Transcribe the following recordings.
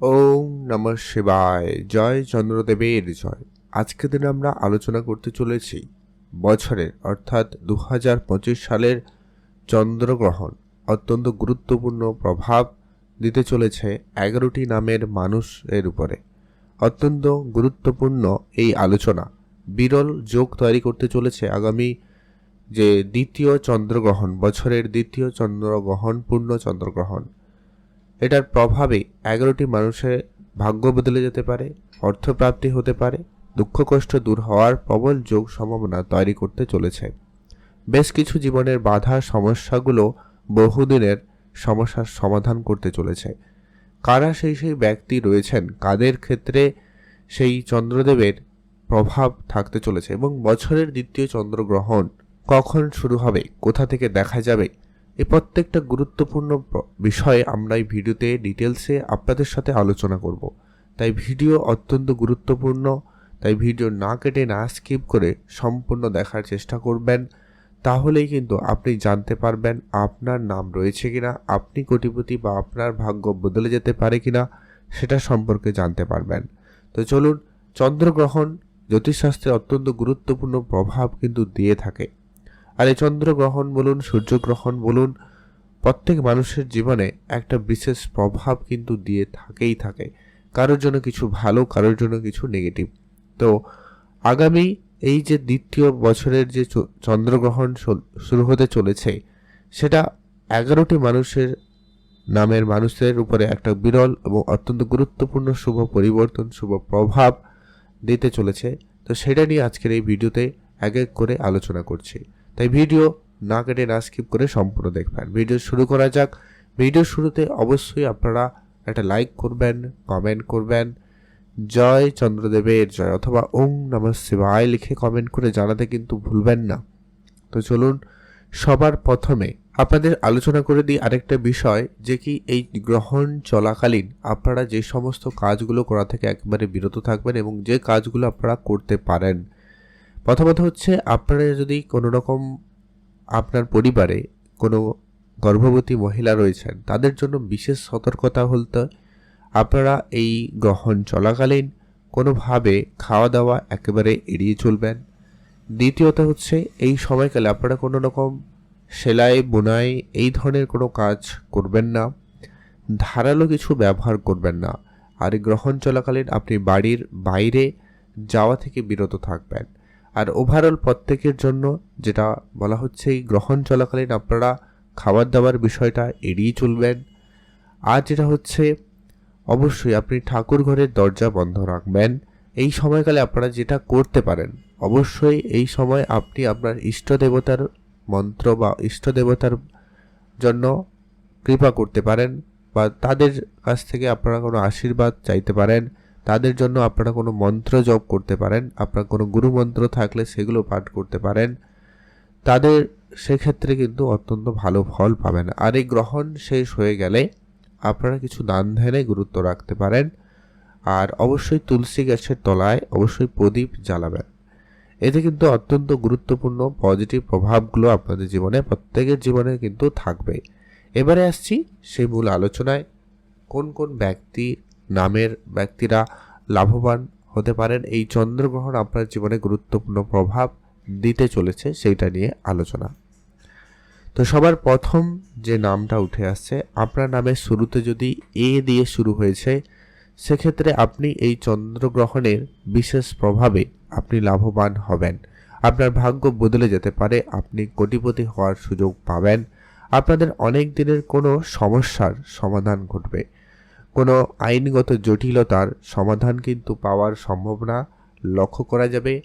ওম নম শিবায়। জয় চন্দ্রদেবের জয়। আজকের দিনে আমরা আলোচনা করতে চলেছি বছরের, অর্থাৎ দু হাজার পঁচিশ সালের চন্দ্রগ্রহণ। অত্যন্ত গুরুত্বপূর্ণ প্রভাব দিতে চলেছে এগারোটি নামের মানুষের উপরে। অত্যন্ত গুরুত্বপূর্ণ এই আলোচনা। বিরল যোগ তৈরি করতে চলেছে আগামী যে দ্বিতীয় চন্দ্রগ্রহণ, বছরের দ্বিতীয় চন্দ্রগ্রহণ, পূর্ণ চন্দ্রগ্রহণ। এটার প্রভাবে এগারোটি মানুষের ভাগ্য বদলে যেতে পারে, অর্থপ্রাপ্তি হতে পারে দুঃখ কষ্ট দূর হওয়ার প্রবল যোগ সম্ভাবনা তৈরি করতে চলেছে। বেশ কিছু জীবনের বাধা সমস্যাগুলো বহুদিনের সমস্যার সমাধান করতে চলেছে। কারা সেই সেই ব্যক্তি রয়েছেন, কাদের ক্ষেত্রে সেই চন্দ্রদেবের প্রভাব থাকতে চলেছে এবং বছরের দ্বিতীয় চন্দ্রগ্রহণ কখন শুরু হবে, কোথা থেকে দেখা যাবে এই প্রত্যেকটা গুরুত্বপূর্ণ বিষয়ে আমরা এই ভিডিওতে ডিটেলসে আপনাদের সাথে আলোচনা করব। তাই ভিডিও অত্যন্ত গুরুত্বপূর্ণ। তাই ভিডিও না কেটে না স্কিপ করে সম্পূর্ণ দেখার চেষ্টা করবেন। তাহলেই কিন্তু আপনি জানতে পারবেন আপনার নাম রয়েছে কিনা, আপনি কোটিপতি বা আপনার ভাগ্য বদলে যেতে পারে কিনা, সেটা সম্পর্কে জানতে পারবেন। তো চলুন, চন্দ্রগ্রহণ জ্যোতিষশাস্ত্রে অত্যন্ত গুরুত্বপূর্ণ প্রভাব কিন্তু দিয়ে থাকে। আর এই চন্দ্রগ্রহণ বলুন সূর্যগ্রহণ বলুন, প্রত্যেক মানুষের জীবনে একটা বিশেষ প্রভাব কিন্তু দিয়ে থাকেই থাকে। কারোর জন্য কিছু ভালো, কারোর জন্য কিছু নেগেটিভ তো আগামী এই যে দ্বিতীয় বছরের যে চন্দ্রগ্রহণ শুরু হতে চলেছে, সেটা এগারোটি মানুষের নামের মানুষের উপরে একটা বিরল এবং অত্যন্ত গুরুত্বপূর্ণ শুভ পরিবর্তন, শুভ প্রভাব দিতে চলেছে। তো সেটা নিয়ে আজকের এই ভিডিওতে এক এক করে আলোচনা করছি। তাই ভিডিও না কেটে না স্কিপ করে সম্পূর্ণ দেখবেন। ভিডিও শুরু করা যাক। ভিডিও শুরুতে অবশ্যই আপনারা একটা লাইক করবেন কমেন্ট করবেন। জয় চন্দ্রদেবের জয় অথবা ওং নম শিবায় লিখে কমেন্ট করে জানাতে কিন্তু ভুলবেন না। তো চলুন, সবার প্রথমে আপনাদের আলোচনা করে দিই আরেকটা বিষয়, যে কি এই গ্রহণ চলাকালীন আপনারা যে সমস্ত কাজগুলো করা থেকে একেবারে বিরত থাকবেন এবং যে কাজগুলো আপনারা করতে পারেন। প্রথমত হচ্ছে আপনারা যদি কোনো রকম আপনার পরিবারে কোনো গর্ভবতী মহিলা রয়েছেন, তাদের জন্য বিশেষ সতর্কতা বলতে আপনারা এই গ্রহণ চলাকালীন কোনোভাবে খাওয়া দাওয়া একেবারে এড়িয়ে চলবেন। দ্বিতীয়ত হচ্ছে এই সময়কালে আপনারা কোনো রকম সেলাই, বোনাই এই ধরনের কোনো কাজ করবেন না। ধারালো কিছু ব্যবহার করবেন না। আর গ্রহণ চলাকালীন আপনি বাড়ির বাইরে যাওয়া থেকে বিরত থাকবেন। আর ওভারঅল প্রত্যেকের জন্য যেটা বলা হচ্ছে এই গ্রহণ চলাকালীন আপনারা খাবার দাবার বিষয়টা এড়িয়ে চলবেন। আর যেটা হচ্ছে, অবশ্যই আপনি ঠাকুর ঘরের দরজা বন্ধ রাখবেন। এই সময়কালে আপনারা যেটা করতে পারেন, অবশ্যই এই সময় আপনি আপনার ইষ্ট দেবতার মন্ত্র বা ইষ্ট দেবতার জন্য কৃপা করতে পারেন বা তাদের কাছ থেকে আপনারা কোনো আশীর্বাদ চাইতে পারেন। তাদের জন্য আপনারা কোনো মন্ত্র জপ করতে পারেন, আপনার কোনো গুরু মন্ত্র থাকলে সেগুলো পাঠ করতে পারেন। তাদের সেক্ষেত্রে কিন্তু অত্যন্ত ভালো ফল পাবেন। আর এই গ্রহণ শেষ হয়ে গেলে আপনারা কিছু দান ধ্যানে গুরুত্ব রাখতে পারেন। আর অবশ্যই তুলসী গাছের তলায় অবশ্যই প্রদীপ জ্বালাবেন। এতে কিন্তু অত্যন্ত গুরুত্বপূর্ণ পজিটিভ প্রভাবগুলো আপনাদের জীবনে, প্রত্যেকের জীবনে কিন্তু থাকবে। এবারে আসছি সেই মূল আলোচনায়। কোন কোন ব্যক্তি নামের ব্যক্তিরা লাভবান হতে পারেন। এই চন্দ্রগ্রহণ আপনার জীবনে গুরুত্বপূর্ণ প্রভাব দিতে চলেছে সেইটা নিয়ে আলোচনা। তো সবার প্রথম যে নামটা উঠে আসছে, আপনার নামের শুরুতে যদি এ দিয়ে শুরু হয়েছে, সেক্ষেত্রে আপনি এই চন্দ্রগ্রহণের বিশেষ প্রভাবে আপনি লাভবান হবেন। আপনার ভাগ্য বদলে যেতে পারে, আপনি কোটিপতি হওয়ার সুযোগ পাবেন। আপনাদের অনেক দিনের কোনো সমস্যার সমাধান ঘটবে। কোনো আইনগত জটিলতার সমাধান কিন্তু পাওয়ার সম্ভাবনা লক্ষ্য করা যাবে।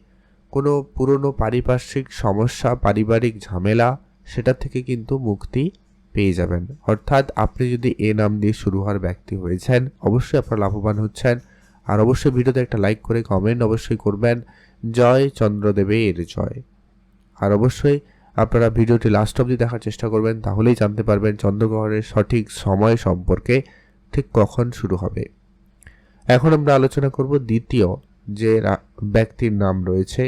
কোনো পুরনো পারিপার্শ্বিক সমস্যা, পারিবারিক ঝামেলা, সেটা থেকে কিন্তু মুক্তি পেয়ে যাবেন। অর্থাৎ আপনি যদি এ নাম দিয়ে শুরু হওয়ার ব্যক্তি হয়েছেন, অবশ্যই আপনারা লাভবান হচ্ছেন। আর অবশ্যই ভিডিওতে একটা লাইক করে কমেন্ট অবশ্যই করবেন। জয় চন্দ্রদেবের জয়। আর অবশ্যই আপনারা ভিডিওটি লাস্ট অবধি দেখার চেষ্টা করবেন, তাহলেই জানতে পারবেন চন্দ্রগ্রহণের সঠিক সময় সম্পর্কে ঠিক কখন শুরু হবে? এখন আমরা আলোচনা করব দ্বিতীয় যে ব্যক্তির নাম রয়েছে,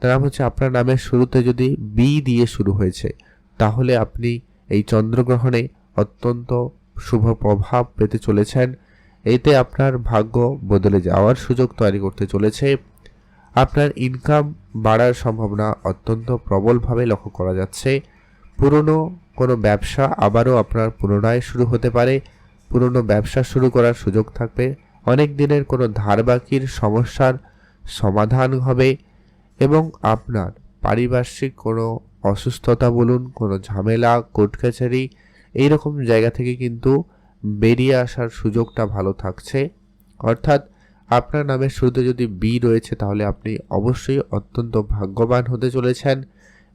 তার নাম হচ্ছে আপনার নামের শুরুতে যদি বি দিয়ে শুরু হয়েছে, তাহলে আপনি এই চন্দ্রগ্রহণে অত্যন্ত শুভ প্রভাব পেতে চলেছেন। এতে আপনার ভাগ্য বদলে যাওয়ার সুযোগ তৈরি করতে চলেছে। আপনার ইনকাম বাড়ার সম্ভাবনা অত্যন্ত প্রবলভাবে লক্ষ্য করা যাচ্ছে। পুরনো কোনো ব্যবসা আবারও আপনার পুনরায় শুরু হতে পারে। পুরনো ব্যবসা শুরু করার সুযোগ থাকবে। অনেক দিনের কোনো ধারবাকির সমস্যার সমাধান হবে এবং আপনার পারিপার্শ্বিক কোনো অসুস্থতা বলুন, কোনো ঝামেলা, কোর্ট কাছারি, এইরকম জায়গা থেকে কিন্তু বেরিয়ে আসার সুযোগটা ভালো থাকছে। অর্থাৎ আপনার নামের শুরুতে যদি বি রয়েছে, তাহলে আপনি অবশ্যই অত্যন্ত ভাগ্যবান হতে চলেছেন।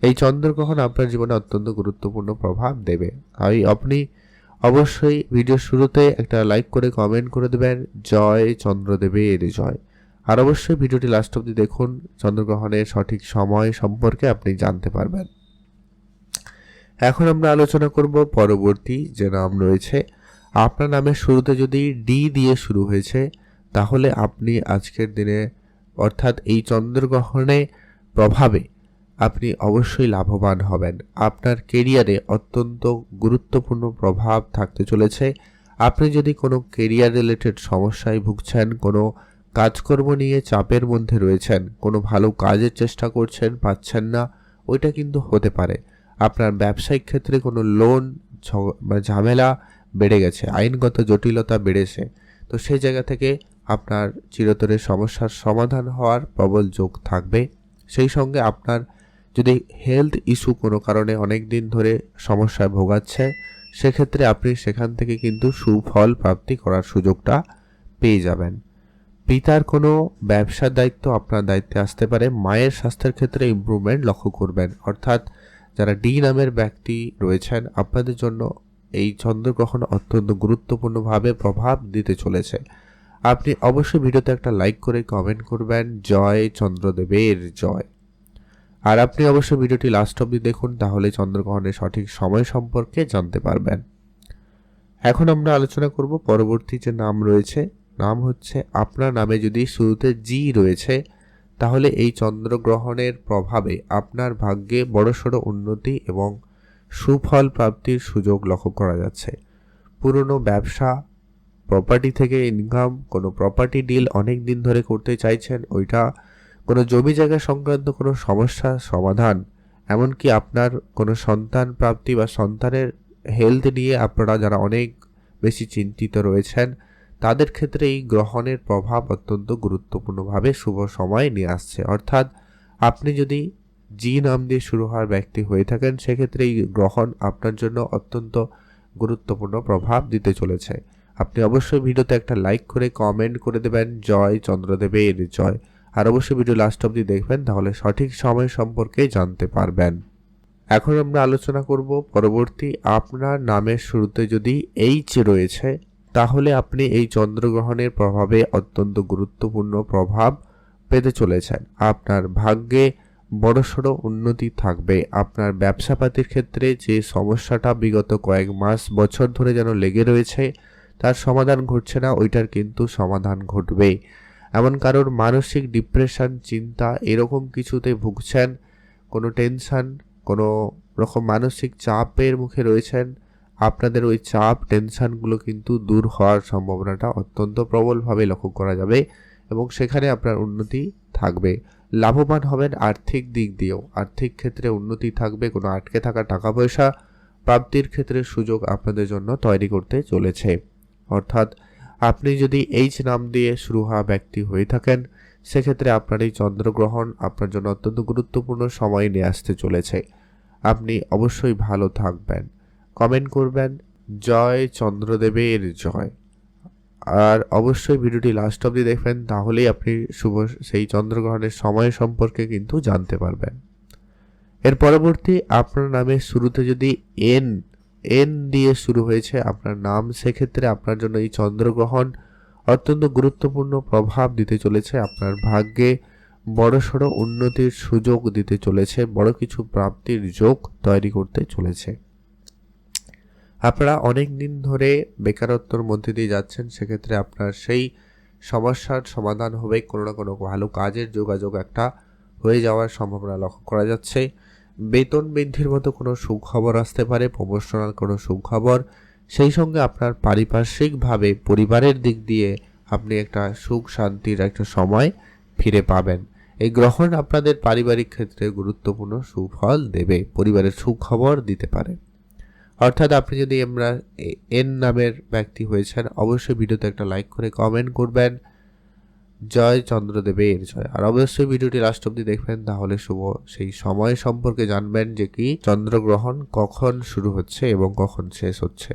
এই চন্দ্রগ্রহণ আপনার জীবনে অত্যন্ত গুরুত্বপূর্ণ প্রভাব দেবে। তাই আপনি অবশ্যই ভিডিওর শুরুতে একটা লাইক করে কমেন্ট করে দেবেন। জয় চন্দ্রদেবের জয়। আর অবশ্যই ভিডিওটি লাস্ট অবধি দেখুন। চন্দ্রগ্রহণের সঠিক সময় সম্পর্কে আপনি জানতে পারবেন। এখন আমরা আলোচনা করব পরবর্তী যে নাম রয়েছে। আপনার নামের শুরুতে যদি ডি দিয়ে শুরু হয়েছে, তাহলে আপনি আজকের দিনে অর্থাৎ এই চন্দ্রগ্রহণে প্রভাবে আপনি অবশ্যই লাভবান হবেন। আপনার কেরিয়ারে অত্যন্ত গুরুত্বপূর্ণ প্রভাব থাকতে চলেছে। আপনি যদি কোনো কেরিয়ার রিলেটেড সমস্যায় ভুগছেন, কোনো কাজকর্ম নিয়ে চাপের মধ্যে রয়েছেন, কোনো ভালো কাজের চেষ্টা করছেন, পাচ্ছেন না, ওইটা কিন্তু হতে পারে। আপনার ব্যবসায়িক ক্ষেত্রে কোনো লোন ঝামেলা বেড়ে গেছে, আইনগত জটিলতা বেড়েছে। তো সেই জায়গা থেকে আপনার চিরতরের সমস্যার সমাধান হওয়ার প্রবল যোগ থাকবে। সেই সঙ্গে আপনার যদি হেলথ ইস্যু কোনো কারণে অনেক দিন ধরে সমস্যায় ভোগাচ্ছে, সেক্ষেত্রে আপনি সেখান থেকে কিন্তু সুফল প্রাপ্তি করার সুযোগটা পেয়ে যাবেন। পিতার কোনো ব্যবসার দায়িত্ব আপনার দায়িত্বে আসতে পারে, মায়ের স্বাস্থ্যের ক্ষেত্রে ইম্প্রুভমেন্ট লক্ষ্য করবেন। অর্থাৎ যারা ডি নামের ব্যক্তি রয়েছেন, আপনাদের জন্য এই চন্দ্রগ্রহণ অত্যন্ত গুরুত্বপূর্ণভাবে প্রভাব দিতে চলেছে। আপনি অবশ্যই ভিডিওতে একটা লাইক করে কমেন্ট করবেন। জয় চন্দ্রদেবের জয়। আর আপনি অবশ্য ভিডিওটি লাস্ট অবধি দেখুন তাহলে চন্দ্রগ্রহণের সঠিক সময় সম্পর্কে জানতে পারবেন। এখন আমরা আলোচনা করব পরবর্তী যে নাম রয়েছে, নাম হচ্ছে আপনার নামে যদি শুরুতে জি রয়েছে, তাহলে এই চন্দ্রগ্রহণের প্রভাবে আপনার ভাগ্যে বড়সড় উন্নতি এবং সুফল প্রাপ্তির সুযোগ লক্ষ্য করা যাচ্ছে। পুরনো ব্যবসা প্রপার্টি থেকে ইনকাম কোনো প্রপার্টি ডিল অনেক দিন ধরে করতে চাইছেন, ওইটা কোনো জমি জায়গা সংক্রান্ত কোনো সমস্যা, সমাধান, এমনকি আপনার কোনো সন্তান প্রাপ্তি বা সন্তানের হেলথ নিয়ে আপনারা যারা অনেক বেশি চিন্তিত রয়েছেন, তাদের ক্ষেত্রে এই গ্রহণের প্রভাব অত্যন্ত গুরুত্বপূর্ণভাবে শুভ সময় নিয়ে আসছে। অর্থাৎ আপনি যদি জি নাম দিয়ে শুরু হওয়ার ব্যক্তি হয়ে থাকেন, সেক্ষেত্রে এই গ্রহণ আপনার জন্য অত্যন্ত গুরুত্বপূর্ণ প্রভাব দিতে চলেছে। আপনি অবশ্যই ভিডিওতে একটা লাইক করে কমেন্ট করে দেবেন। জয় চন্দ্রদেবের জয়। আর অবশ্যই ভিডিও লাস্ট অবধি দেখবেন, তাহলে সঠিক সময় সম্পর্কে জানতে পারবেন। এখন আমরা আলোচনা করব পরবর্তী আপনার নামের শুরুতে যদি এইচ রয়েছে, তাহলে আপনি এই চন্দ্রগ্রহণের প্রভাবে অত্যন্ত গুরুত্বপূর্ণ প্রভাব পেতে চলেছেন। আপনার ভাগ্যে বড়সড় উন্নতি থাকবে। আপনার ব্যবসাপাতির ক্ষেত্রে যে সমস্যাটা বিগত কয়েক মাস, বছর ধরে যেন লেগে রয়েছে, তার সমাধান ঘটছে না, ওইটার কিন্তু সমাধান ঘটবে এমন কারোর মানসিক ডিপ্রেশন চিন্তা এরকম কিছুতে ভুগছেন, কোনো টেনশন কোনো রকম মানসিক চাপের মুখে রয়েছেন, আপনাদের ওই চাপ টেনশনগুলো কিন্তু দূর হওয়ার সম্ভাবনাটা অত্যন্ত প্রবলভাবে লক্ষ্য করা যাবে এবং সেখানে আপনার উন্নতি থাকবে। লাভবান হবেন আর্থিক দিক দিয়েও। আর্থিক ক্ষেত্রে উন্নতি থাকবে, কোনো আটকে থাকা টাকা পয়সা প্রাপ্তির ক্ষেত্রে সুযোগ আপনাদের জন্য তৈরি করতে চলেছে। অর্থাৎ আপনি যদি এইচ নাম দিয়ে শুরু হওয়া ব্যক্তি হয়ে থাকেন, সেক্ষেত্রে আপনার এই চন্দ্রগ্রহণ আপনার জন্য অত্যন্ত গুরুত্বপূর্ণ সময় নিয়ে আসতে চলেছে। আপনি অবশ্যই ভালো থাকবেন। কমেন্ট করবেন, জয় চন্দ্রদেবের জয়। আর অবশ্যই ভিডিওটি লাস্ট অবধি দেখবেন, তাহলেই আপনি শুভ, সেই চন্দ্রগ্রহণের সময় সম্পর্কে কিন্তু জানতে পারবেন। এর পরবর্তী আপনার নামের শুরুতে যদি এন এন দিয়ে শুরু হয়েছে আপনার নাম। সেক্ষেত্রে আপনার জন্য এই চন্দ্রগ্রহণ অত্যন্ত গুরুত্বপূর্ণ প্রভাব দিতে চলেছে। আপনার ভাগ্যে বড়সড় উন্নতির সুযোগ দিতে চলেছে, বড় কিছু প্রাপ্তির যোগ তৈরি করতে চলেছে। আপনারা অনেক দিন ধরে বেকারত্বর মধ্যে দিয়ে যাচ্ছেন, সেক্ষেত্রে আপনার সেই সমস্যার সমাধান হবে। কোনো না কোনো ভালো কাজের যোগাযোগ একটা হয়ে যাওয়ার সম্ভাবনা লক্ষ্য করা যাচ্ছে। বেতন বৃদ্ধির মতো কোনো সুখবর আসতে পারে প্রমোশনাল কোনো সুখবর, সেই সঙ্গে আপনার পারিপার্শ্বিকভাবে পরিবারের দিক দিয়ে আপনি একটা সুখ শান্তির একটা সময় ফিরে পাবেন। এই গ্রহণ আপনাদের পারিবারিক ক্ষেত্রে গুরুত্বপূর্ণ সুফল দেবে, পরিবারের সুখবর দিতে পারে। অর্থাৎ আপনি যদি আমরা এন নামের ব্যক্তি হয়েছেন, অবশ্যই ভিডিওতে একটা লাইক করে কমেন্ট করবেন। জয় চন্দ্রদেবের জয়। আর অবশ্যই ভিডিওটি লাস্ট অব্দি দেখবেন, তাহলে শুভ, সেই সময় সম্পর্কে জানবেন যে কি চন্দ্রগ্রহণ কখন শুরু হচ্ছে এবং কখন শেষ হচ্ছে।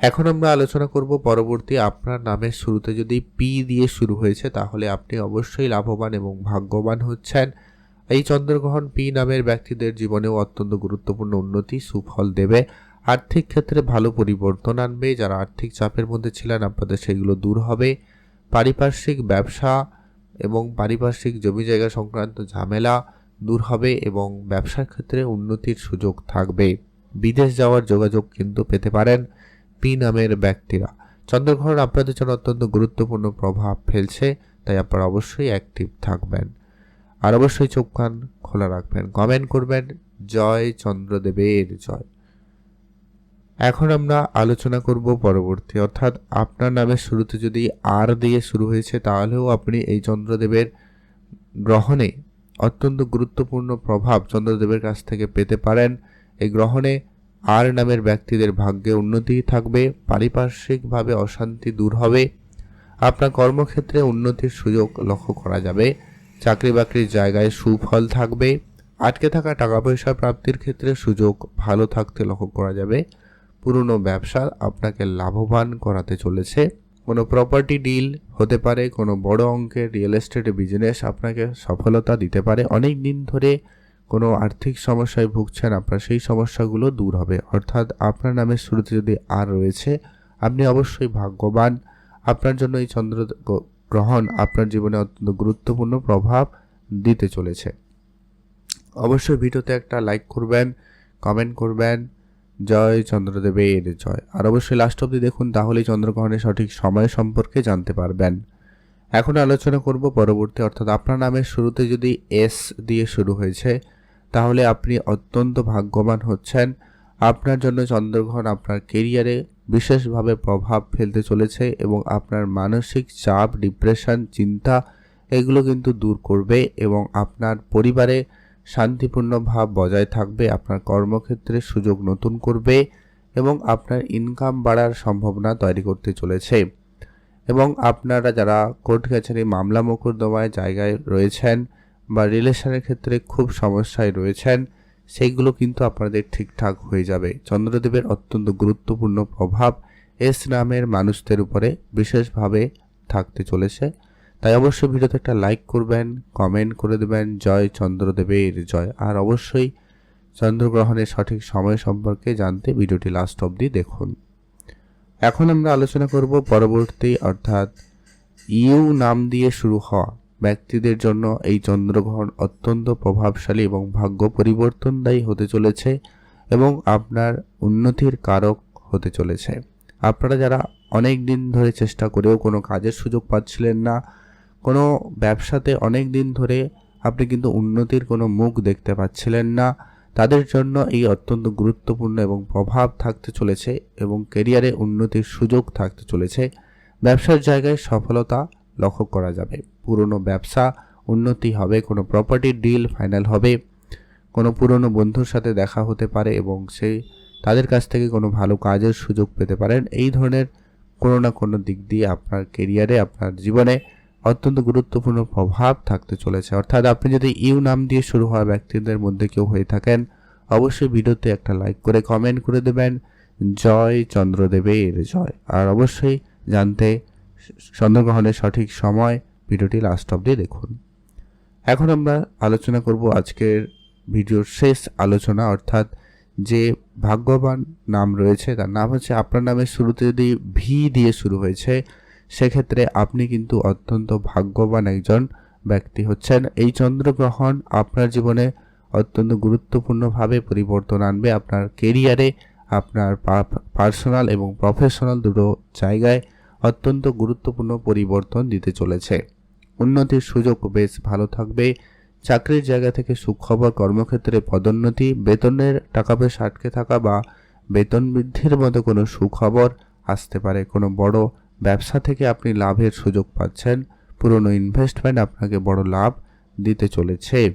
এখন আমরা আলোচনা করব পরবর্তী আপনার নামের শুরুতে যদি পি দিয়ে শুরু হয়েছে, তাহলে আপনি অবশ্যই লাভবান এবং ভাগ্যবান হচ্ছেন। এই চন্দ্রগ্রহণ পি নামের ব্যক্তিদের জীবনেও অত্যন্ত গুরুত্বপূর্ণ উন্নতি, সুফল দেবে। আর্থিক ক্ষেত্রে ভালো পরিবর্তন আনবে। যারা আর্থিক চাপের মধ্যে ছিলেন, আপনাদের সেগুলো দূর হবে। পারিপার্শ্বিক ব্যবসা এবং পারিপার্শ্বিক জমি জায়গা সংক্রান্ত ঝামেলা দূর হবে এবং ব্যবসার ক্ষেত্রে উন্নতির সুযোগ থাকবে। বিদেশ যাওয়ার যোগাযোগ কিন্তু পেতে পারেন পি নামের ব্যক্তিরা। চন্দ্রগ্রহণ আপনাদের জন্য অত্যন্ত গুরুত্বপূর্ণ প্রভাব ফেলছে, তাই আপনারা অবশ্যই অ্যাক্টিভ থাকবেন। আর অবশ্যই চোখ কান খোলা রাখবেন। কমেন্ট করবেন, জয় চন্দ্রদেবের জয়। এখন আমরা আলোচনা করব পরবর্তী। অর্থাৎ আপনার নামের শুরুতে যদি আর দিয়ে শুরু হয়েছে, তাহলেও আপনি এই চন্দ্রদেবের গ্রহণে অত্যন্ত গুরুত্বপূর্ণ প্রভাব চন্দ্রদেবের কাছ থেকে পেতে পারেন। এই গ্রহণে আর নামের ব্যক্তিদের ভাগ্যে উন্নতি থাকবে, পারিপার্শ্বিকভাবে অশান্তি দূর হবে। আপনার কর্মক্ষেত্রে উন্নতির সুযোগ লক্ষ্য করা যাবে। চাকরি বাকরির জায়গায় সুফল থাকবে। আটকে থাকা টাকা পয়সা প্রাপ্তির ক্ষেত্রে সুযোগ ভালো থাকতে লক্ষ্য করা যাবে। পুরনো ব্যবসা আপনাকে লাভবান করাতে চলেছে। কোনো প্রপার্টি ডিল হতে পারে, কোনো বড় অঙ্কের রিয়েল এস্টেট বিজনেস আপনাকে সফলতা দিতে পারে। অনেক দিন ধরে কোনো আর্থিক সমস্যায় ভুগছেন, আপনার সেই সমস্যাগুলো দূর হবে। অর্থাৎ আপনার নামের শুরুতে যদি আর রয়েছে, আপনি অবশ্যই ভাগ্যবান। আপনার জন্য এই চন্দ্র গ্রহণ আপনার জীবনে অত্যন্ত গুরুত্বপূর্ণ প্রভাব দিতে চলেছে। অবশ্যই ভিডিওতে একটা লাইক করবেন কমেন্ট করবেন। জয় চন্দ্রদেবের জয়। আর অবশ্যই লাস্ট অব্দি দেখুন, তাহলেই চন্দ্রগ্রহণের সঠিক সময় সম্পর্কে জানতে পারবেন। এখন আলোচনা করব পরবর্তী, অর্থাৎ আপনার নামের শুরুতে যদি এস দিয়ে শুরু হয়েছে, তাহলে আপনি অত্যন্ত ভাগ্যবান হচ্ছেন। আপনার জন্য চন্দ্রগ্রহণ আপনার কেরিয়ারে বিশেষভাবে প্রভাব ফেলতে চলেছে এবং আপনার মানসিক চাপ ডিপ্রেশন চিন্তা, এগুলো কিন্তু দূর করবে এবং আপনার পরিবারে শান্তিপূর্ণ ভাব বজায় থাকবে, আপনার কর্মক্ষেত্রে সুযোগ নতুন করবে এবং আপনার ইনকাম বাড়ার সম্ভাবনা তৈরি করতে চলেছে। এবং আপনারা যারা কোর্ট কাছারি মামলা মোকদ্দমায় জায়গায় রয়েছেন বা রিলেশনের ক্ষেত্রে খুব সমস্যায় রয়েছেন, সেইগুলো কিন্তু আপনাদের ঠিকঠাক হয়ে যাবে। চন্দ্রদেবের অত্যন্ত গুরুত্বপূর্ণ প্রভাব এস নামের মানুষদের উপরে বিশেষভাবে থাকতে চলেছে। তাই অবশ্যই ভিডিওতে একটা লাইক করবেন কমেন্ট করে দেবেন, জয় চন্দ্রদেবের জয়। আর অবশ্যই চন্দ্রগ্রহণের সঠিক সময় সম্পর্কে জানতে ভিডিওটি লাস্ট অবধি দেখুন। এখন আমরা আলোচনা করব পরবর্তী, অর্থাৎ ইউ নাম দিয়ে শুরু হওয়া ব্যক্তিদের জন্য এই চন্দ্রগ্রহণ অত্যন্ত প্রভাবশালী এবং ভাগ্য পরিবর্তনদায়ী হতে চলেছে এবং আপনার উন্নতির কারক হতে চলেছে। আপনারা যারা অনেক দিন ধরে চেষ্টা করেও কোনো কাজের সুযোগ পাচ্ছিলেন না কোনো ব্যবসাতে অনেক দিন ধরে আপনি কিন্তু উন্নতির কোনো মুখ দেখতে পাচ্ছিলেন না। তাদের জন্য এই অত্যন্ত গুরুত্বপূর্ণ এবং প্রভাব থাকতে চলেছে এবং কেরিয়ারে উন্নতির সুযোগ থাকতে চলেছে। ব্যবসার জায়গায় সফলতা লক্ষ্য করা যাবে। পুরনো ব্যবসা, উন্নতি হবে, কোনো প্রপার্টি ডিল ফাইনাল হবে, কোনো পুরনো বন্ধুর সাথে দেখা হতে পারে এবং সেই তাদের কাছ থেকে কোনো ভালো কাজের সুযোগ পেতে পারেন। এই ধরনের কোনো না কোনো দিক দিয়ে আপনার কেরিয়ারে আপনার জীবনে অত্যন্ত গুরুত্বপূর্ণ প্রভাব থাকতে চলেছে। অর্থাৎ আপনি যদি ইউ নাম দিয়ে শুরু হওয়া ব্যক্তিদের মধ্যে কেউ হয়ে থাকেন, অবশ্যই ভিডিওতে একটা লাইক করে কমেন্ট করে দেবেন। জয় চন্দ্রদেবের জয়। আর অবশ্যই জানতে চন্দ্রগ্রহণের সঠিক সময় ভিডিওটি লাস্ট অবধি দেখুন। এখন আমরা আলোচনা করব আজকের ভিডিওর শেষ আলোচনা, অর্থাৎ যে ভাগ্যবান নাম রয়েছে, তার নাম হচ্ছে, আপনার নামের শুরুতে যদি ভি দিয়ে শুরু হয়েছে সেক্ষেত্রে আপনি কিন্তু অত্যন্ত ভাগ্যবান একজন ব্যক্তি হচ্ছেন। এই চন্দ্রগ্রহণ আপনার জীবনে অত্যন্ত গুরুত্বপূর্ণভাবে পরিবর্তন আনবে। আপনার কেরিয়ারে আপনার পার্সোনাল এবং প্রফেশনাল দুটো জায়গায় অত্যন্ত গুরুত্বপূর্ণ পরিবর্তন দিতে চলেছে। উন্নতির সুযোগ বেশ ভালো থাকবে। চাকরির জায়গা থেকে সুখবর, কর্মক্ষেত্রে পদোন্নতি, বেতনের টাকা পয়সা আটকে থাকা বা বেতন বৃদ্ধির মতো কোনো সুখবর আসতে পারে। কোনো বড় ব্যবসা থেকে আপনি লাভের সুযোগ পাচ্ছেন। পুরনো ইনভেস্টমেন্ট আপনাকে বড় লাভ দিতে চলেছে।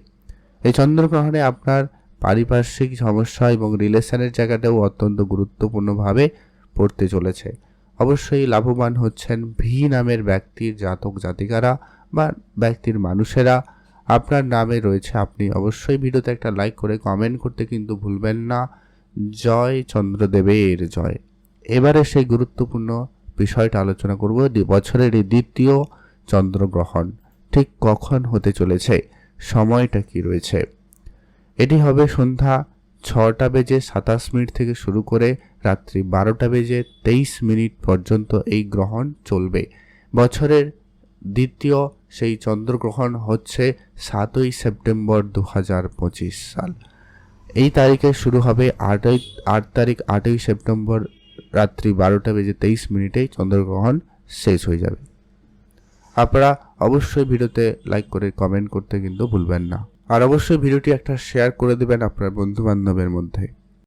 এই চন্দ্রগ্রহণে আপনার পারিপার্শ্বিক সমস্যা এবং রিলেশনের জায়গাটাও অত্যন্ত গুরুত্বপূর্ণভাবে পড়তে চলেছে। অবশ্যই লাভবান হচ্ছেন ভি নামের ব্যক্তির জাতক জাতিকারা বা ব্যক্তির মানুষেরা। আপনার নামে রয়েছে আপনি অবশ্যই ভিডিওতে একটা লাইক করে কমেন্ট করতে কিন্তু ভুলবেন না। জয় চন্দ্রদেবের জয়। এবারে সেই গুরুত্বপূর্ণ বিষয়টা আলোচনা করব। বছরের এই দ্বিতীয় চন্দ্রগ্রহণ ঠিক কখন হতে চলেছে? সময়টা কি রয়েছে? এটি হবে সন্ধ্যা ছটা বেজে সাতাশ মিনিট থেকে শুরু করে রাত্রি বারোটা বেজে তেইশ মিনিট পর্যন্ত এই গ্রহণ চলবে। বছরের দ্বিতীয় সেই চন্দ্রগ্রহণ হচ্ছে সাতই সেপ্টেম্বর দু হাজার পঁচিশ সাল। এই তারিখে শুরু হবে আটই, আট তারিখ আটই সেপ্টেম্বর রাত্রি বারোটা বেজে তেইশ মিনিটেই চন্দ্রগ্রহণ শেষ হয়ে যাবে। আপনারা অবশ্যই ভিডিওতে লাইক করে কমেন্ট করতে কিন্তু ভুলবেন না। আর অবশ্যই ভিডিওটি একটা শেয়ার করে দেবেন আপনার বন্ধুবান্ধবের মধ্যে।